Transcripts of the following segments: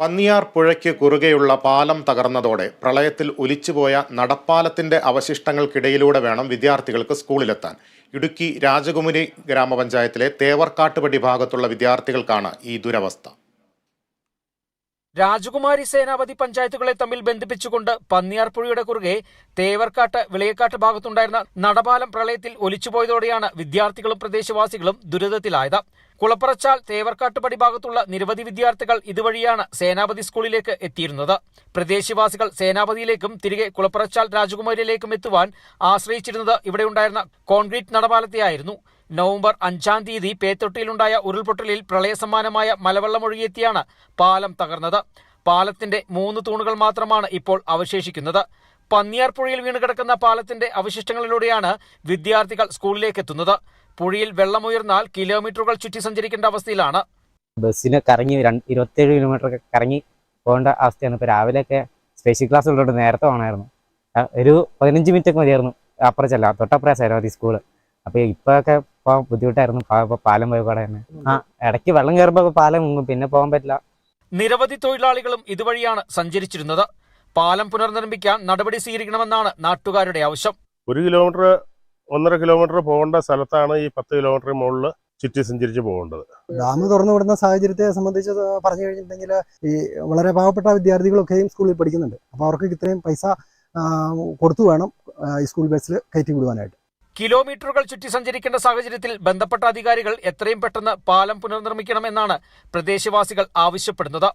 പന്നിയാർ പുഴയ്ക്ക് കുറുകെയുള്ള പാലം തകർന്നതോടെ പ്രളയത്തിൽ ഒലിച്ചുപോയ നടപ്പാലത്തിന്റെ അവശിഷ്ടങ്ങൾക്കിടയിലൂടെ വേണം വിദ്യാർത്ഥികൾക്ക് സ്കൂളിലെത്താൻ. ഇടുക്കി രാജകുമുനി ഗ്രാമപഞ്ചായത്തിലെ തേവർക്കാട്ടുപടി ഭാഗത്തുള്ള വിദ്യാർത്ഥികൾക്കാണ് ഈ ദുരവസ്ഥ. രാജകുമാരി സേനാപതി പഞ്ചായത്തുകളെ തമ്മിൽ ബന്ധിപ്പിച്ചുകൊണ്ട് പന്നിയാർപ്പുഴയുടെ കുറുകെ തേവർക്കാട്ട് വിളയക്കാട്ട് ഭാഗത്തുണ്ടായിരുന്ന നടപാലം പ്രളയത്തിൽ ഒലിച്ചുപോയതോടെയാണ് വിദ്യാർത്ഥികളും പ്രദേശവാസികളും ദുരിതത്തിലായത്. കുളപ്പറച്ചാൽ തേവർക്കാട്ടുപടി ഭാഗത്തുള്ള നിരവധി വിദ്യാർത്ഥികൾ ഇതുവഴിയാണ് സേനാപതി സ്കൂളിലേക്ക് എത്തിയിരുന്നത്. പ്രദേശവാസികൾ സേനാപതിയിലേക്കും തിരികെ കുളപ്പറച്ചാൽ രാജകുമാരിയിലേക്കും എത്തുവാൻ ആശ്രയിച്ചിരുന്നത് ഇവിടെയുണ്ടായിരുന്ന കോൺക്രീറ്റ് നടപാലത്തെയായിരുന്നു നവംബർ അഞ്ചാം തീയതി പേത്തൊട്ടിയിലുണ്ടായ ഉരുൾപൊട്ടലിൽ പ്രളയസമാനമായ മലവെള്ളമൊഴുകിയെത്തിയാണ് പാലം തകർന്നത്. പാലത്തിന്റെ മൂന്ന് തൂണുകൾ മാത്രമാണ് ഇപ്പോൾ അവശേഷിക്കുന്നത്. പന്നിയാർ പുഴയിൽ വീണ് കിടക്കുന്ന പാലത്തിന്റെ അവശിഷ്ടങ്ങളിലൂടെയാണ് വിദ്യാർത്ഥികൾ സ്കൂളിലേക്ക് എത്തുന്നത് പുഴയിൽ വെള്ളമുയർന്നാൽ കിലോമീറ്ററുകൾ ചുറ്റി സഞ്ചരിക്കേണ്ട അവസ്ഥയിലാണ്. ബസ്സിന് കറങ്ങി ഇരുപത്തേഴ് കിലോമീറ്റർ ഒക്കെ കറങ്ങി പോകേണ്ട അവസ്ഥയാണ്. ഇപ്പോൾ രാവിലെയൊക്കെ സ്പെഷ്യൽ ക്ലാസ് ഉള്ളതുകൊണ്ട് നേരത്തെ വേണമായിരുന്നു ഒരു പതിനഞ്ച് മിനിറ്റ് ഒക്കെ മതിയായിരുന്നു. അപ്പുറം ചെല്ലാം തൊട്ടപ്പുറം സ്കൂൾ. അപ്പോൾ ഇപ്പോഴൊക്കെ പോകാൻ ബുദ്ധിമുട്ടായിരുന്നു. പാലം പോയ കൂടെ തന്നെ. ആ ഇടയ്ക്ക് വെള്ളം കയറുമ്പോൾ പാലം മുങ്ങും. പിന്നെ പോകാൻ പറ്റില്ല. നിരവധി തൊഴിലാളികളും ഇതുവഴിയാണ് സഞ്ചരിച്ചിരുന്നത്. പാലം പുനർനിർമ്മിക്കാൻ നടപടി സ്വീകരിക്കണമെന്നാണ് നാട്ടുകാരുടെ ആവശ്യം. ഒരു കിലോമീറ്റർ ഒന്നര കിലോമീറ്റർ പോകേണ്ട സ്ഥലത്താണ് ഈ പത്ത് കിലോമീറ്റർ മുകളിൽ ചുറ്റി സഞ്ചരിച്ച് പോകേണ്ടത്. ഡാം തുറന്നു വിടുന്ന സാഹചര്യത്തെ സംബന്ധിച്ച് പറഞ്ഞു കഴിഞ്ഞിട്ടുണ്ടെങ്കിൽ ഈ വളരെ പാവപ്പെട്ട വിദ്യാർത്ഥികളൊക്കെയും സ്കൂളിൽ പഠിക്കുന്നുണ്ട്. അപ്പോൾ അവർക്ക് ഇത്രയും പൈസ കൊടുത്തു വേണം ഈ സ്കൂൾ ബസ്സിൽ കയറ്റി വിടുവാനായിട്ട്. കിലോമീറ്ററുകൾ ചുറ്റി സഞ്ചരിക്കേണ്ട സാഹചര്യത്തിൽ ബന്ധപ്പെട്ട അധികാരികൾ എത്രയും പെട്ടെന്ന് പാലം പുനർനിർമ്മിക്കണമെന്നാണ് പ്രദേശവാസികൾ ആവശ്യപ്പെടുന്നത്.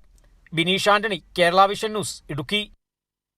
Bineesh Antony Kerala vision news Idukki.